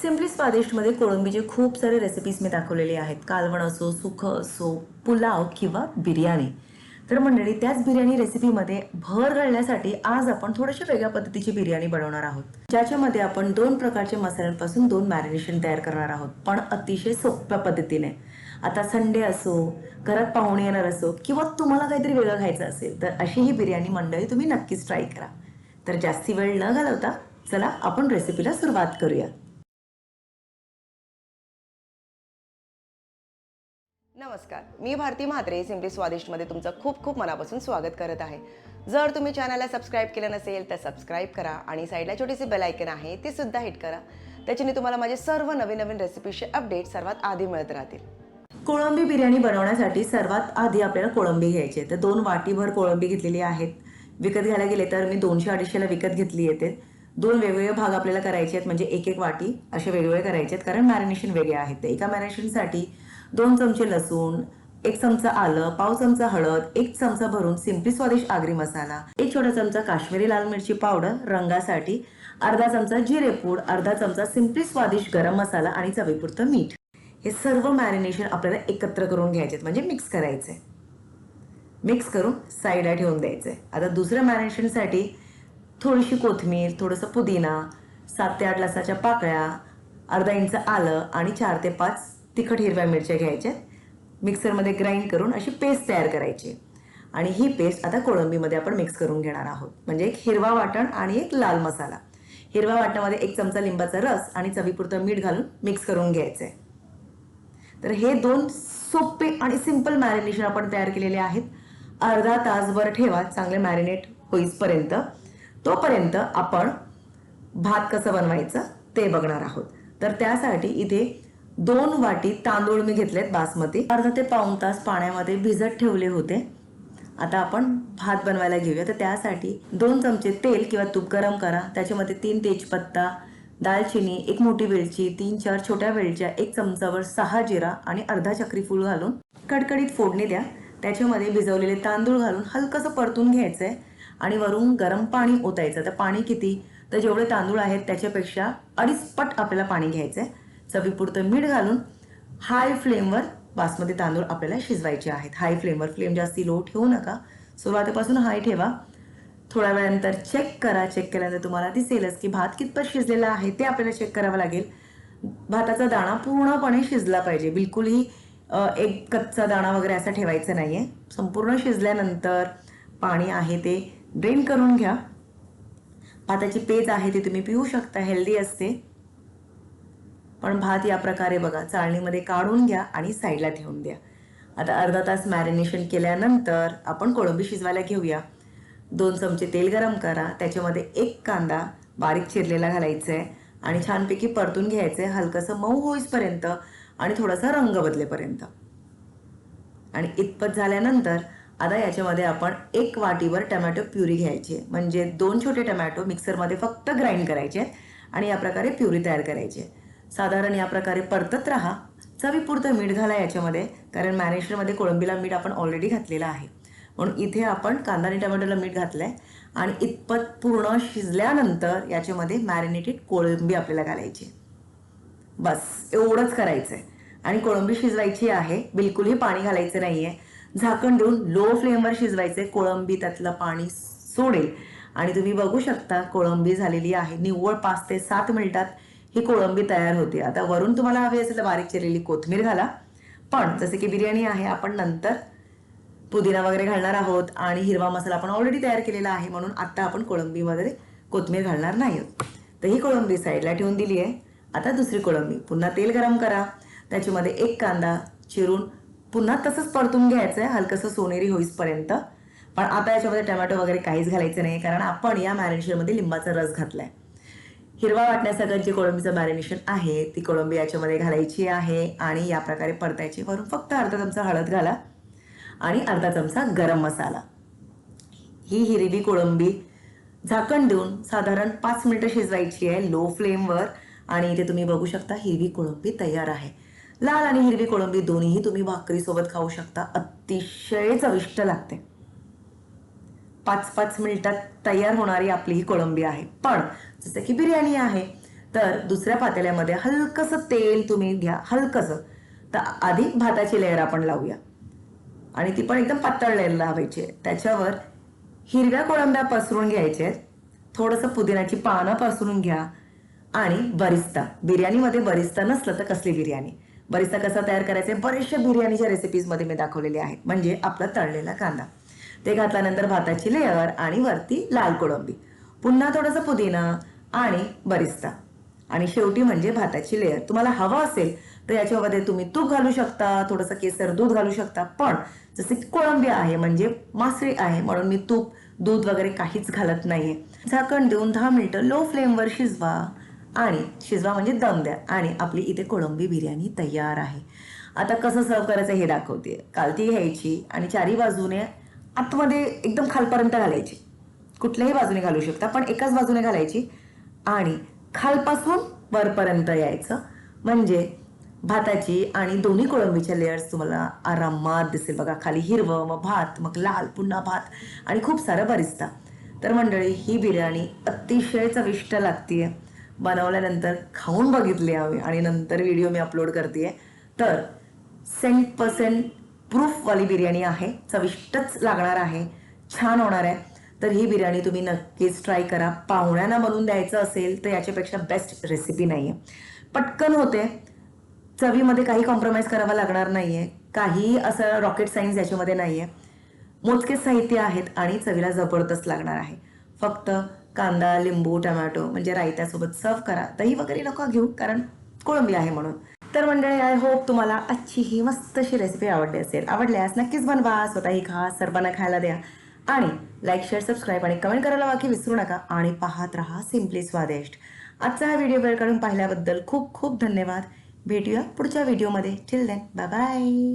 Simply स्वादिष्टमध्ये कोळंबीचे खूप सारे रेसिपीज मी दाखवलेले आहेत. कालवण असो सुखं असो पुलाव किंवा बिर्याणी. तर मंडळी त्याच बिर्याणी रेसिपीमध्ये भर घालण्यासाठी आज आपण थोड्याशा वेगळ्या पद्धतीची बिर्याणी बनवणार आहोत. ज्याच्यामध्ये आपण दोन प्रकारचे मसाल्यांपासून दोन मॅरिनेशन तयार करणार आहोत. पण अतिशय सोप्या पद्धतीने. आता संडे असो घरात पाहुणे येणार असो किंवा तुम्हाला काहीतरी वेगळं खायचं असेल तर अशी ही बिर्याणी मंडळी तुम्ही नक्कीच ट्राय करा. तर जास्ती वेळ न घालवता चला आपण रेसिपीला सुरुवात करूया. नमस्कार. मी भारती म्हात्रे सिम्पली स्वादिष्टमध्ये तुमचं खूप खूप मनापासून स्वागत करत आहे. जर तुम्ही चॅनलला सबस्क्राईब केलं नसेल तर सबस्क्राईब करा आणि साईडला छोटीशी बेलायकन आहे ती सुद्धा हिट करा. त्याच्याने तुम्हाला माझे सर्व नवीन नवीन रेसिपीचे अपडेट सर्वात आधी मिळत राहतील. कोळंबी बिर्याणी बनवण्यासाठी सर्वात आधी आपल्याला कोळंबी घ्यायची आहे. तर दोन वाटीभर कोळंबी घेतलेली आहेत. विकत घ्यायला गेले तर मी दोनशे अडीचशेला विकत घेतली येते दोन वेगवेगळे भाग आपल्याला करायचे आहेत. म्हणजे एक एक वाटी असे वेगवेगळे करायचे आहेत कारण मॅरिनेशन वेगळे आहेत. ते एका मॅरिनेशनसाठी दोन चमचे लसूण एक चमचा आलं पाव चमचा हळद एक चमचा भरून सिम्पली स्वादिष्ट आगरी मसाला एक छोटा चमचा काश्मीरी लाल मिरची पावडर रंगासाठी अर्धा चमचा जिरेपूड अर्धा चमचा सिम्पली स्वादिष्ट गरम मसाला आणि चवीपुरतं मीठ. हे सर्व मॅरिनेशन आपल्याला एकत्र करून घ्यायचे म्हणजे मिक्स करायचे. मिक्स करून साईडला ठेवून द्यायचे. आता दुसऱ्या मॅरिनेशनसाठी थोडीशी कोथिंबीर थोडंसं पुदिना सात ते आठ लसाच्या पाकळ्या अर्धा इंच आलं आणि चार ते पाच तिखट हिरव्या मिरच्या घ्यायच्या मिक्सरमध्ये ग्राइंड करून अशी पेस्ट तयार करायची. आणि ही पेस्ट आता कोळंबीमध्ये आपण मिक्स करून घेणार आहोत. म्हणजे एक हिरवा वाटण आणि एक लाल मसाला. हिरवा वाटणामध्ये एक चमचा लिंबाचा रस आणि चवीपुरतं मीठ घालून मिक्स करून घ्यायचं आहे तर हे दोन सोपे आणि सिंपल मॅरिनेशन आपण तयार केलेले आहेत. अर्धा तासभर ठेवा चांगले मॅरिनेट होईपर्यंत तोपर्यंत आपण भात कसं बनवायचं ते बघणार आहोत. तर त्यासाठी इथे दोन वाटी तांदूळ मी घेतलेत बासमती. अर्धा ते पाऊण तास पाण्यामध्ये भिजत ठेवले होते. आता आपण भात बनवायला घेऊया. तर त्यासाठी दोन चमचे तेल किंवा तूप गरम करा. त्याच्यामध्ये तीन तेजपत्ता दालचिनी एक मोठी वेलची तीन चार छोट्या वेलच्या एक चमचावर सहा जिरा आणि अर्धा चक्री फूल घालून कडकडीत फोडणी द्या. त्याच्यामध्ये भिजवलेले तांदूळ घालून हलकंसं परतून घ्यायचं आहे आणि वरून गरम पाणी ओतायचं. तर पाणी किती? तर जेवढे तांदूळ आहेत त्याच्यापेक्षा अडीच पट आपल्याला पाणी घ्यायचं आहे चवीपुरतं मीठ घालून हाय फ्लेमवर बासमती तांदूळ आपल्याला शिजवायचे आहेत. हाय फ्लेमवर फ्लेम जास्ती लो ठेवू नका. सुरुवातीपासून हाय ठेवा. थोड्या वेळानंतर चेक करा. चेक केल्यानंतर तुम्हाला दिसेलच की भात कितपत शिजलेला आहे ते आपल्याला चेक करावं लागेल. भाताचा दाणा पूर्णपणे शिजला पाहिजे. बिलकुलही एक कच्चा दाणा वगैरे असा ठेवायचा आहे संपूर्ण शिजल्यानंतर पाणी आहे ते ड्रेन करून घ्या. भाताची पेज आहे ती तुम्ही पिऊ शकता. हेल्दी असते. पण भात या प्रकारे बघा चाळणीमध्ये काढून घ्या आणि साईडला ठेवून द्या. आता अर्धा तास मॅरिनेशन केल्यानंतर आपण कोळंबी शिजवायला घेऊया. दोन चमचे तेल गरम करा त्याच्यामध्ये एक कांदा बारीक चिरलेला घालायचा आहे आणि छानपैकी परतून घ्यायचं आहे हलकंसं मऊ होईपर्यंत आणि थोडासा रंग बदलेपर्यंत. आणि इतपत झाल्यानंतर आता याच्यामध्ये आपण एक वाटीवर टमॅटो प्युरी घ्यायची म्हणजे दोन छोटे टमॅटो मिक्सरमध्ये फक्त ग्राइंड करायचे आणि या प्रकारे प्युरी तयार करायची आहे. साधारण या प्रकारे परतत राहा. चवीपुरतं मीठ घाला याच्यामध्ये कारण मॅरिनेशनमध्ये कोळंबीला मीठ आपण ऑलरेडी घातलेलं आहे. म्हणून इथे आपण कांदा आणि टमॅटोला मीठ घातलंय आणि इतपत पूर्ण शिजल्यानंतर याच्यामध्ये मॅरिनेटेड कोळंबी आपल्याला घालायची. बस एवढंच करायचंय. आणि कोळंबी शिजवायची आहे बिलकुलही पाणी घालायचं नाहीये. झाकण देऊन लो फ्लेमवर शिजवायचे कोळंबी त्यातलं पाणी सोडेल. आणि तुम्ही बघू शकता कोळंबी झालेली आहे निव्वळ पाच ते सात मिनिटात ही कोळंबी तयार होते. आता वरून तुम्हाला हवी असेल तर बारीक चिरलेली कोथमीर घाला. पण जसे की बिर्याणी आहे आपण नंतर पुदिना वगैरे घालणार आहोत आणि हिरवा मसाला आपण ऑलरेडी तयार केलेला आहे म्हणून आत्ता आपण कोळंबी वगैरे कोथमीर घालणार नाही तर ही कोळंबी साईडला ठेवून दिली आहे. आता दुसरी कोळंबी. पुन्हा तेल गरम करा. त्याच्यामध्ये एक कांदा चिरून पुन्हा तसंच परतून घ्यायचं आहे हलकंसं सोनेरी होईपर्यंत पण आता याच्यामध्ये टमॅटो वगैरे काहीच घालायचं नाही कारण आपण या मॅरिनेशनमध्ये लिंबाचा रस घातला आहे हिरवा वाटण्यासाठी जी कोळंबीचं मॅरिनेशन आहे. ती कोळंबी याच्यामध्ये घालायची आहे आणि या प्रकारे परतायची. वरून फक्त अर्धा चमचा हळद घाला आणि अर्धा चमचा गरम मसाला. ही हिरवी कोळंबी झाकण देऊन साधारण पाच मिनिटं शिजवायची आहे लो फ्लेमवर आणि इथे तुम्ही बघू शकता हिरवी कोळंबी तयार आहे. लाल आणि हिरवी कोळंबी दोन्हीही तुम्ही भाकरीसोबत खाऊ शकता. अतिशय चविष्ट लागते. पाच पाच मिनिटात तयार होणारी आपली ही कोळंबी आहे. पण जसं की बिर्याणी आहे तर दुसऱ्या पातेल्यामध्ये हलकसं तेल तुम्ही घ्या हलकसं. तर आधी भाताची लेअर आपण लावूया. आणि ती पण एकदम पातळ लेअर लावायची. आहे त्याच्यावर हिरव्या कोळंब्या पसरून घ्यायच्या आहेत थोडंसं पुदिन्याची पानं पसरून घ्या. आणि बरिस्ता. बिर्याणीमध्ये बरिस्ता नसलं तर कसली बिर्याणी? बरिस्ता कसा तयार करायचा बरेचशा बिर्याणीच्या रेसिपीजमध्ये मी दाखवलेले आहेत. म्हणजे आपला तळलेला कांदा. ते घातल्यानंतर भाताची लेअर आणि वरती लाल कोळंबी. पुन्हा थोडंसं पुदिना आणि बरिस्ता. आणि शेवटी म्हणजे भाताची लेअर. तुम्हाला हवं असेल तर याच्यामध्ये तुम्ही तूप घालू शकता थोडंसं केसर दूध घालू शकता. पण जसे की कोळंबी आहे म्हणजे मासळी आहे म्हणून मी तूप दूध वगैरे काहीच घालत नाहीये. झाकण देऊन दहा मिनिटं लो फ्लेमवर शिजवा आणि शिजवा म्हणजे दम द्या. आणि आपली इथे कोळंबी बिर्याणी तयार आहे. आता कसं सर्व करायचं हे दाखवते कालती घ्यायची आणि चारी बाजूने आतमध्ये एकदम खालपर्यंत घालायची. कुठल्याही बाजूने घालू शकता पण एकाच बाजूने घालायची. आणि खालपासून वरपर्यंत यायचं. म्हणजे भाताची आणि दोन्ही कोळंबीच्या लेअर्स तुम्हाला आरामात दिसेल बघा. खाली हिरवं मग भात मग लाल पुन्हा भात आणि खूप सारं बरिस्ता. तर मंडळी ही बिर्याणी अतिशय चविष्ट लागतीये. बनवल्यानंतर खाऊन बघितली आम्ही आणि नंतर व्हिडिओ मी अपलोड करते तर सेंट पर्सेंट प्रूफवाली बिर्याणी आहे. चविष्टच लागणार आहे. छान होणार आहे. तर ही बिर्याणी तुम्ही नक्कीच ट्राय करा. पाहुण्यांना बनवून द्यायचं असेल तर याच्यापेक्षा बेस्ट रेसिपी नाही आहे पटकन होते. चवीमध्ये काही कॉम्प्रोमाइज करावा लागणार नाहीये. काही असं रॉकेट सायन्स याच्यामध्ये नाहीये. मोजकेच साहित्य आहेत आणि चवीला जबरदस्त लागणार आहे. फक्त कांदा लिंबू टमॅटो म्हणजे रायत्यासोबत सर्व करा. दही वगैरे नको घेऊ कारण कोळंबी आहे म्हणून. तर मंडळी आय होप तुम्हाला आजची ही मस्त अशी रेसिपी आवडली असेल. आवडल्यास नक्कीच बनवा स्वतःही खा सर्वांना खायला द्या. आणि लाईक शेअर सबस्क्राईब आणि कमेंट करायला बाकी विसरू नका आणि पाहत रहा सिम्पली स्वादिष्ट आजचा हा व्हिडिओ वेळ काढून पाहिल्याबद्दल खूप खूप धन्यवाद. भेटूया पुढच्या व्हिडिओमध्ये टिल देन बाय बाय